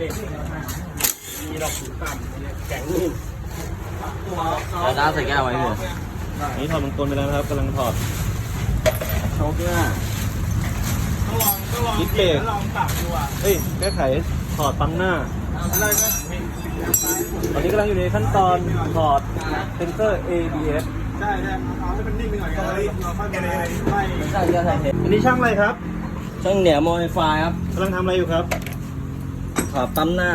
แข็งนี่แล้วน้าใส่แก้วไว้พี่นี่ถอดมังกรไปแล้วนะครับกำลังถอดโชกเนี่ยต้องลองต้องลองคิดเบรกลองปรับดูอะเฮ้ยแก้ไขถอดปั๊มหน้าอะไรก็มีตอนนี้กำลังอยู่ในขั้นตอนถอดเซนเซอร์ ABS ใช่ใช่เอาให้มันนิ่งไปหน่อยเราเราค่อยไปไล่ใช่ใช่ใช่เห็นอันนี้ช่างอะไรครับ ช่างเหนียวโมดิฟายครับกำลังทำอะไรอยู่ครับ ขอบตั้มหน้า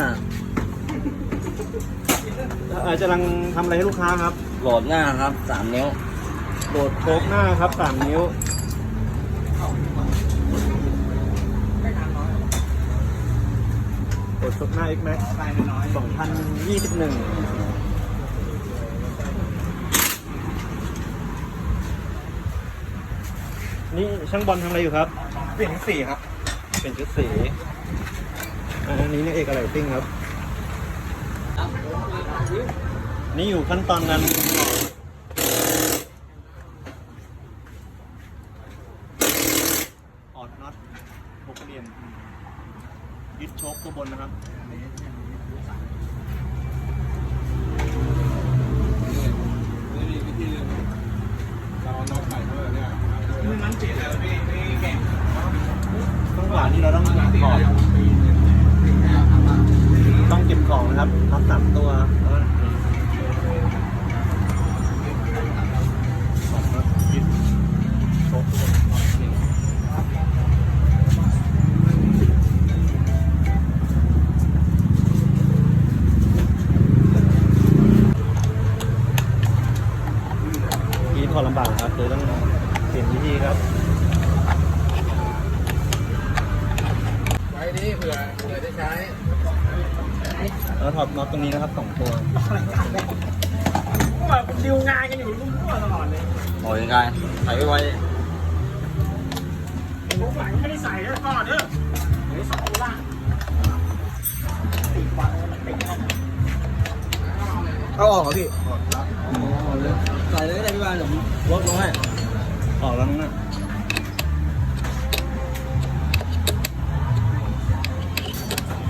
เอาจะกำลังทำอะไรให้ลูกค้าครับ โหลดหน้าครับสามนิ้ว โหลดโชคหน้าครับ3นิ้ว โหลดโชคหน้า X Max ไปน้อย2021นี่ช่างบอลทำอะไรอยู่ครับ เปลี่ยนสีครับ เป็นชุดสี อันนี้เนี่ยเอกอะไรติ้งครับ นี่อยู่ขั้นตอนการออดน็อตหกเหลี่ยมยึดโชคตัวบนนะครับ เลยต้องเปลี่ยนวิธีครับไว้นี่เผื่อเผื่อจะใช้แล้วถอดน็อตตรงนี้นะครับสองตัวพวกแบบดิวงานกันอยู่รุ่มทั่วตลอดเลยโอ้ยยังไงใส่ไว้ไว้พวกหลังไม่ได้ใส่แล้วก่อนเด้อเดี๋ยวสองล่างติดวันมันติดเข้าเอาออกเหรอพี่ใส่เลยก็ได้พี่บานเดี๋ยวผม ลดลงให้ออกแล้วนะ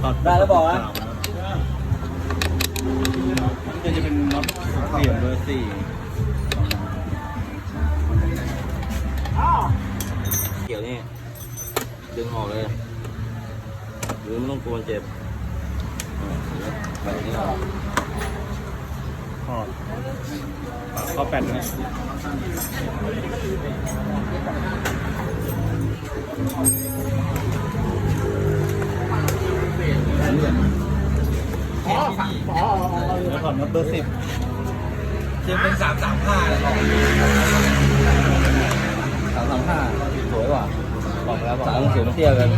ถอดได้แล้วบอกนะนี่จะเป็นน็อตเหลี่ยมเบอร์สี่อ้าวเกี่ยวนี่ดึงออกเลย หรือไม่ต้องกลัวเจ็บอ่าแบบนี้ ออดข้าวแปดนะอ๋ออ๋ออ๋อแล้วถอดน็อตเบอร์สิบจะเป็นสามสามห้าเลยสามสามห้าสวยกว่าบอกแล้วบอกสามสูงเทียบกัน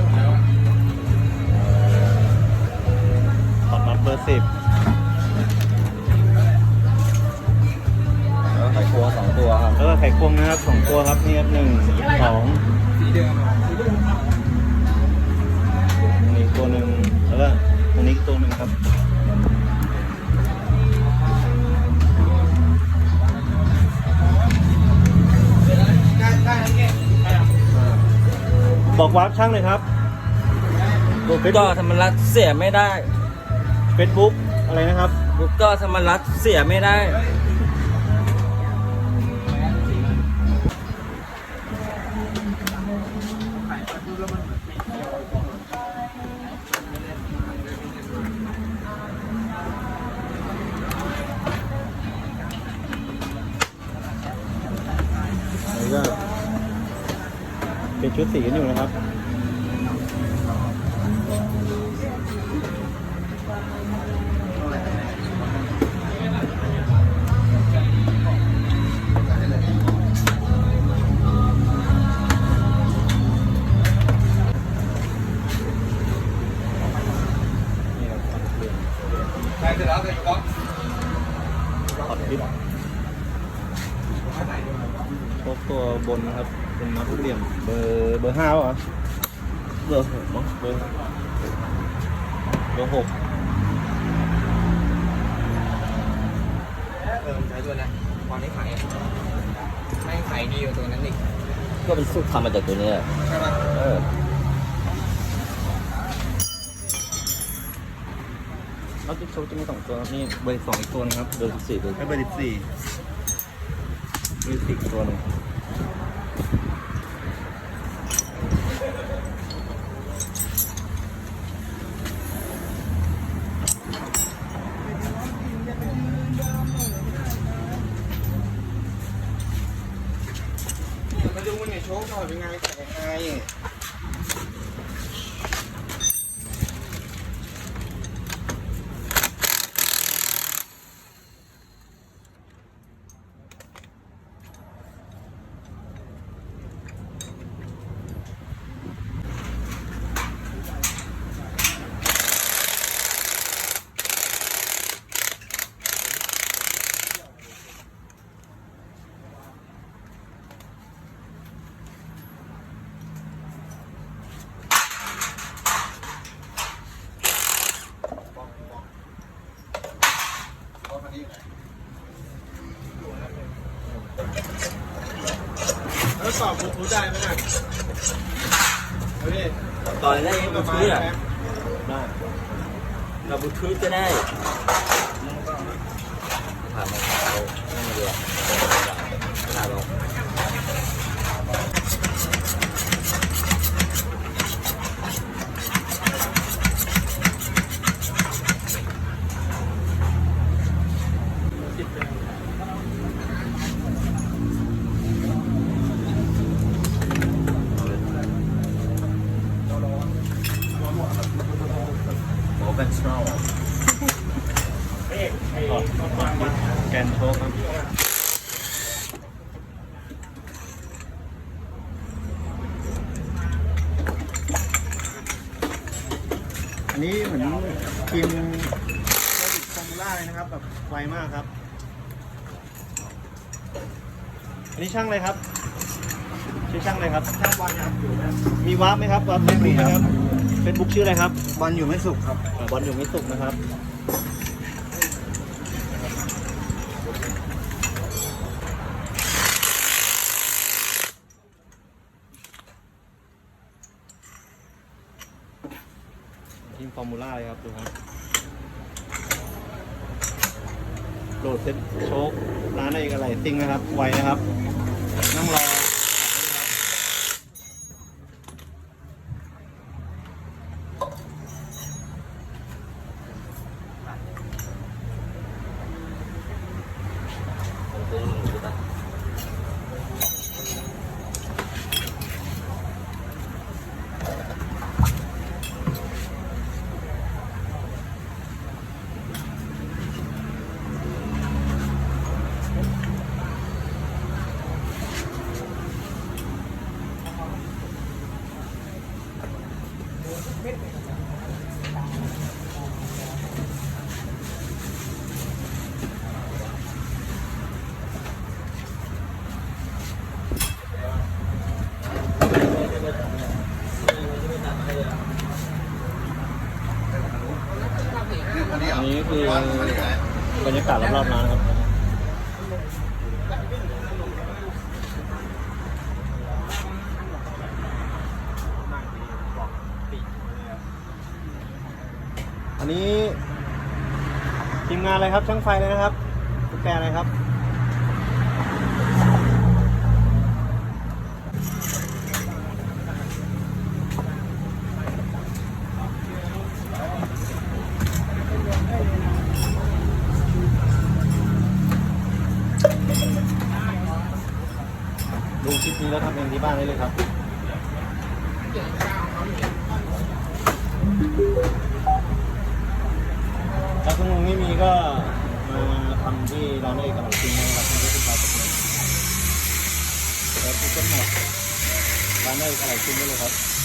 ถอดน็อตเบอร์สิบ ขควงสองตัวครับ แล้วก็ไขควงนะครับสองตัวครับนี่ครับหนึ่งสองสีเดิมนี่ตัวหนึ่งแล้วก็ตรงนี้อีกตัวหนึ่งครับได้ได้แล้วเนี่ยบอกวาร์ปช่างเลยครับเฟซก็ธรรมรัตน์เสียไม่ได้เฟซบุ๊กอะไรนะครับก็ธรรมรัตน์เสียไม่ได้ สีกันอยู่นะครับ อร์เบอร์ห้าเหรอเบอร์หกมั้งเบอร์เบอร์หกเออใช้ตัวนะตอนนี้ขายไม่ขายดีกว่าตัวนั้นอีกก็เป็นสูตรทำมาจากตัวนี้ใช่ไหมเออรถจิ๊กโชว์จะมีสองตัวครับนี่เบอร์สองอีกตัวนึงครับเบอร์สิบสี่เบอร์สิบสี่เบอร์สิบตัวนึง มาดูมันเนี่ยโชว์ก่อนเป็นไงแต่ยังไง แล้วสอบบลูทูธได้ไหมน่ะเอาดิต่อยได้บลูทูธอะได้เราบลูทูธก็ได้ผ่านมาเอาไม่มาดูอะถานเรา โอ้เป็นสโนว์ เอ๊ะไอ้ แกนโชว์ครับ อันนี้เหมือนทีมเซอร์วิสฟอร์มูล่าเลยนะครับ แบบไวมากครับ อันนี้ช่างอะไรครับชื่อช่างอะไรครับ ช่างวันครับอยู่นะมีวาร์ปไหมครับวาร์ปเฟซบุ๊กไหมครับเฟซบุ๊กชื่ออะไรครับ บอลอยู่ไม่สุกครับอ่าบอลอยู่ไม่สุกนะครับ ทีมฟอร์มูล่าเลยครับดูครับโหลดเซ็ตโชคร้านอะไรกันอะไรซิงนะครับไวนะครับนั่งรอ กาศรอบๆร้นะครับอันนี้ทีมงานอะไรครับช่างไฟเลยนะครับทุกแกอะไรครับ ดูคลิปนี้แล้วทำเองที่บ้านได้เลยครับ ถ้าคุณลุงไม่มีก็มาทำที่ร้านเอกกำลังกินนะครับที่เป็นปลาตะเกียบแล้วทุกคนหมดร้านเอกกำลังกินได้เลยครับ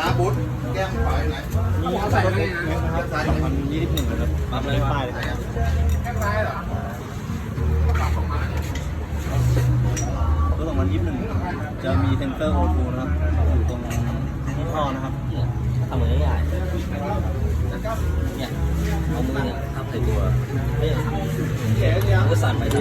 นี่รถเล็กนะครับสองพันยี่สิบหนึ่งนะครับปั๊มเลยป้ายเลยครับแค่ซ้ายเหรอก็ปรับออกมาเนี่ยรถสองพันยี่สิบหนึ่งจะมีเซนเซอร์โอทูนะครับอยู่ตรงที่ท่อนะครับทำเหมือนง่ายๆเนี่ยเอามือเนี่ยทับใส่ตัวไม่ยก็สั่นไปสั่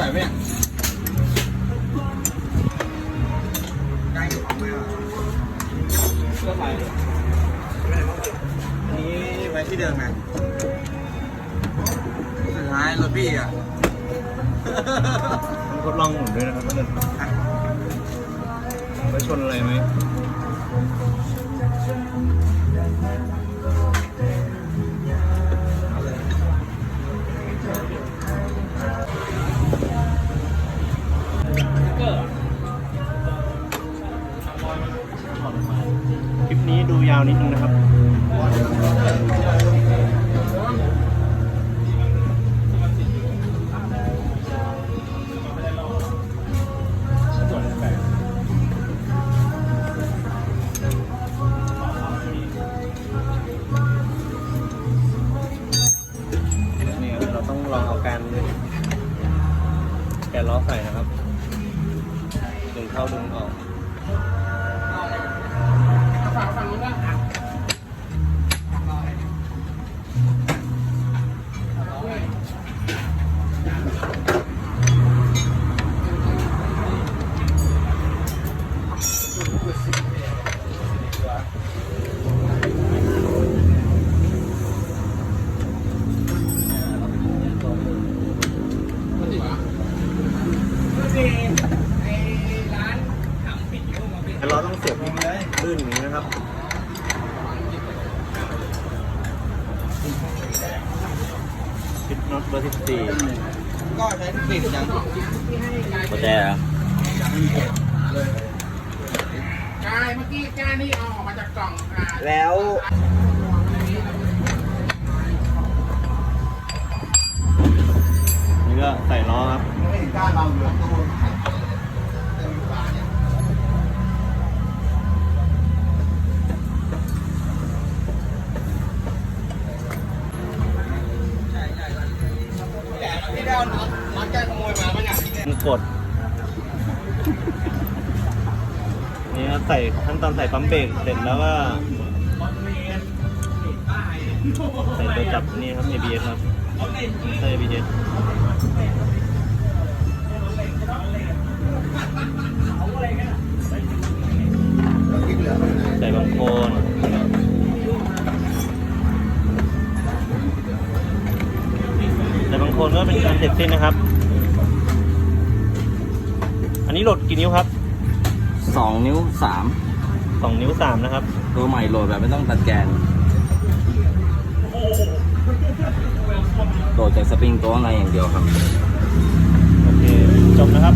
ใส่ไหมเนี่ยใกล้ของไหมอะก็ใส่อันนี้ไว้ที่เดิมไงสุดท้ายรถพี่อะทดลองหมุนด้วยนะครับเพื่อนไว้ชนอะไรไหม ก็ใช้กลิ่นยังหัวใจเหรอกายเมื่อกี้ก้านี่เอาออกมาจากกล่องอ่าแล้วนี่ก็ใส่ล้อครับไม่เห็นก้าเราอยู่ตู้ที่ กดนี่ครับใส่ขั้นตอนใส่ปั๊มเบรกเสร็จแล้วก็ใส่ตัวจับนี่ครับ ABS ครับใส่ ABS ใส่บางโคนใส่บางโคนก็เป็นการเสร็จสิ้นนะครับ นี้โหลดกี่นิ้วครับสองนิ้วสามสองนิ้วสามนะครับ ตัวใหม่โหลดแบบไม่ต้องตัดแกนโหลดจากสปริงตัวข้างในอย่างเดียวครับ โอเค จบนะครับ